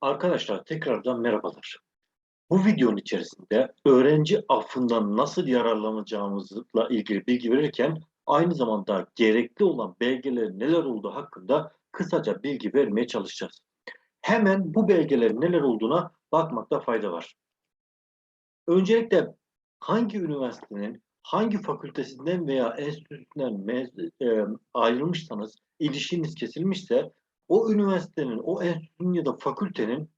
Arkadaşlar tekrardan merhabalar. Bu videonun içerisinde öğrenci affından nasıl yararlanacağımızla ilgili bilgi verirken aynı zamanda gerekli olan belgelerin neler olduğu hakkında kısaca bilgi vermeye çalışacağız. Hemen bu belgelerin neler olduğuna bakmakta fayda var. Öncelikle hangi üniversitenin hangi fakültesinden veya enstitüsünden e, ayrılmışsanız, ilişkiniz kesilmişse o üniversitenin, o enstitünün ya da fakültenin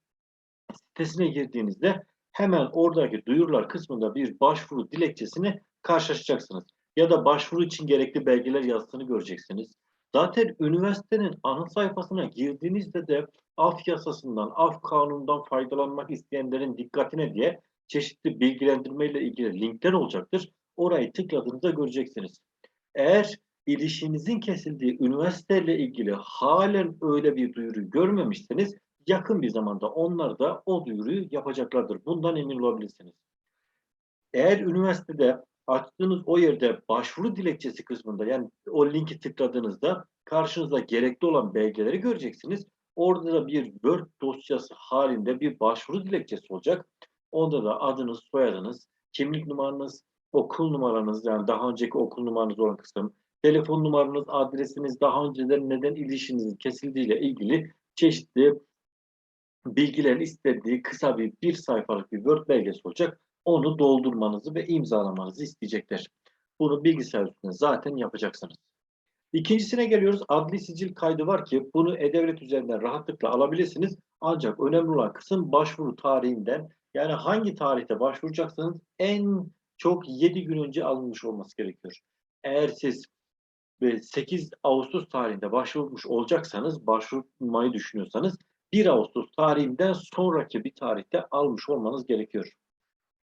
sitesine girdiğinizde hemen oradaki duyurular kısmında bir başvuru dilekçesini karşılaşacaksınız. Ya da başvuru için gerekli belgeler yazdığını göreceksiniz. Zaten üniversitenin ana sayfasına girdiğinizde de af yasasından, af kanunundan faydalanmak isteyenlerin dikkatine diye çeşitli bilgilendirme ile ilgili linkler olacaktır. Orayı tıkladığınızda göreceksiniz. Eğer ilişkinizin kesildiği üniversiteyle ilgili halen öyle bir duyuru görmemişseniz yakın bir zamanda onlar da o duyuruyu yapacaklardır. Bundan emin olabilirsiniz. Eğer üniversitede açtığınız o yerde başvuru dilekçesi kısmında yani o linki tıkladığınızda karşınıza gerekli olan belgeleri göreceksiniz. Orada da bir Word dosyası halinde bir başvuru dilekçesi olacak. Onda da adınız, soyadınız, kimlik numaranız, okul numaranız yani daha önceki okul numaranız olan kısım, telefon numaranız, adresiniz, daha önceden neden ilişkinizin kesildiğiyle ilgili çeşitli bilgilerin istediği kısa bir bir sayfalık bir Word belgesi olacak. Onu doldurmanızı ve imzalamanızı isteyecekler. Bunu bilgisayar üstünde zaten yapacaksınız. İkincisine geliyoruz. Adli sicil kaydı var ki bunu E-Devlet üzerinden rahatlıkla alabilirsiniz. Ancak önemli olan kısım başvuru tarihinden yani hangi tarihte başvuracaksanız en çok 7 gün önce alınmış olması gerekiyor. Eğer siz 8 Ağustos tarihinde başvurmuş olacaksanız, başvurmayı düşünüyorsanız 1 Ağustos tarihinden sonraki bir tarihte almış olmanız gerekiyor.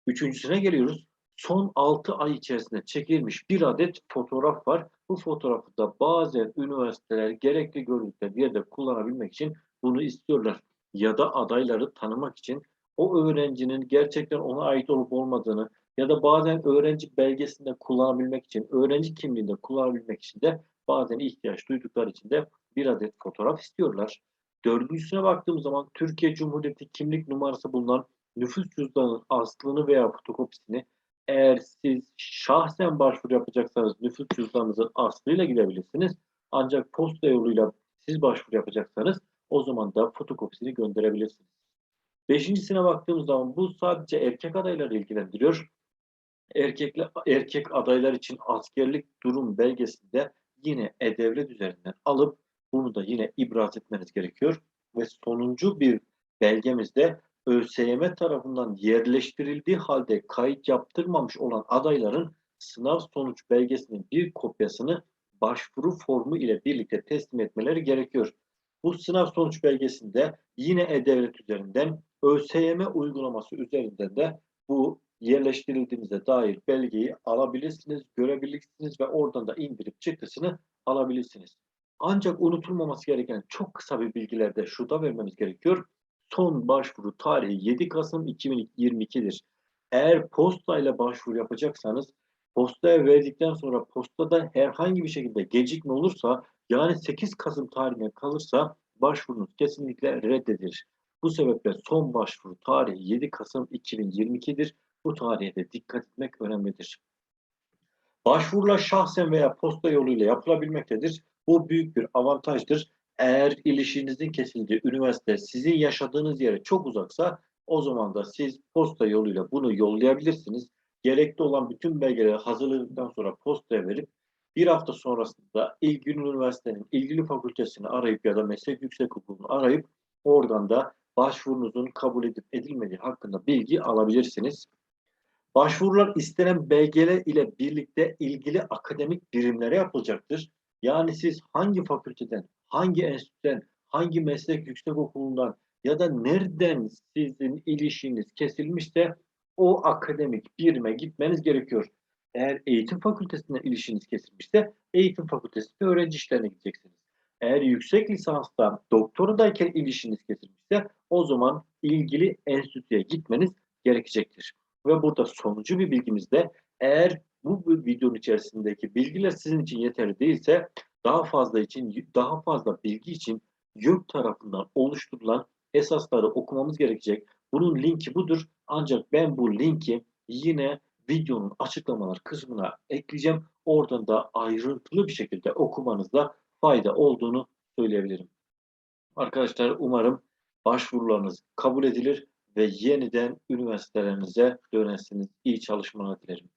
Üçüncüsüne geliyoruz. Son 6 ay içerisinde çekilmiş bir adet fotoğraf var. Bu fotoğrafı da bazen üniversiteler gerekli görüntüler bir yerde kullanabilmek için bunu istiyorlar. Ya da adayları tanımak için o öğrencinin gerçekten ona ait olup olmadığını ya da bazen öğrenci belgesinde kullanabilmek için, öğrenci kimliğinde kullanabilmek için de bazen ihtiyaç duydukları için de bir adet fotoğraf istiyorlar. Dördüncüsüne baktığımız zaman Türkiye Cumhuriyeti kimlik numarası bulunan nüfus cüzdanının aslını veya fotokopisini eğer siz şahsen başvuru yapacaksanız nüfus cüzdanınızın aslıyla gidebilirsiniz. Ancak posta yoluyla siz başvuru yapacaksanız o zaman da fotokopisini gönderebilirsiniz. Beşincisine baktığımız zaman bu sadece erkek adayları ilgilendiriyor. Erkekle, erkek adaylar için askerlik durum belgesinde yine E-Devlet üzerinden alıp bunu da yine ibraz etmeniz gerekiyor. Ve sonuncu bir belgemizde ÖSYM tarafından yerleştirildiği halde kayıt yaptırmamış olan adayların sınav sonuç belgesinin bir kopyasını başvuru formu ile birlikte teslim etmeleri gerekiyor. Bu sınav sonuç belgesinde yine E-Devlet üzerinden ÖSYM uygulaması üzerinden de bu yerleştirildiğinize dair belgeyi alabilirsiniz, görebilirsiniz ve oradan da indirip çıktısını alabilirsiniz. Ancak unutulmaması gereken çok kısa bir bilgilerde şurada vermemiz gerekiyor. Son başvuru tarihi 7 Kasım 2022'dir. Eğer postayla başvuru yapacaksanız postaya verdikten sonra postada herhangi bir şekilde gecikme olursa yani 8 Kasım tarihine kalırsa başvurunuz kesinlikle reddedilir. Bu sebeple son başvuru tarihi 7 Kasım 2022'dir. Bu tarihe de dikkat etmek önemlidir. Başvurular şahsen veya posta yoluyla yapılabilmektedir. Bu büyük bir avantajdır. Eğer ilişkinizin kesildiği üniversite sizin yaşadığınız yere çok uzaksa o zaman da siz posta yoluyla bunu yollayabilirsiniz. Gerekli olan bütün belgeleri hazırladıktan sonra postaya verip bir hafta sonrasında ilgili üniversitenin ilgili fakültesini arayıp ya da meslek yüksekokulu'nu arayıp oradan da başvurunuzun kabul edip edilmediği hakkında bilgi alabilirsiniz. Başvurular istenen belgeler ile birlikte ilgili akademik birimlere yapılacaktır. Yani siz hangi fakülteden, hangi enstitüden, hangi meslek yüksekokulundan ya da nereden sizin ilişkiniz kesilmişse o akademik birime gitmeniz gerekiyor. Eğer eğitim fakültesinden ilişkiniz kesilmişse eğitim fakültesinde öğrenci işlerine gideceksiniz. Eğer yüksek lisansta doktoradayken ilişkiniz kesilmişse o zaman ilgili enstitüye gitmeniz gerekecektir. Ve burada sonuncu bir bilgimiz de eğer bu videonun içerisindeki bilgiler sizin için yeterli değilse daha fazla için daha fazla bilgi için YÖK tarafından oluşturulan esasları okumamız gerekecek. Bunun linki budur. Ancak ben bu linki yine videonun açıklamalar kısmına ekleyeceğim. Oradan da ayrıntılı bir şekilde okumanızda fayda olduğunu söyleyebilirim. Arkadaşlar umarım başvurularınız kabul edilir ve yeniden üniversitelerinize dönersiniz. İyi çalışmalar dilerim.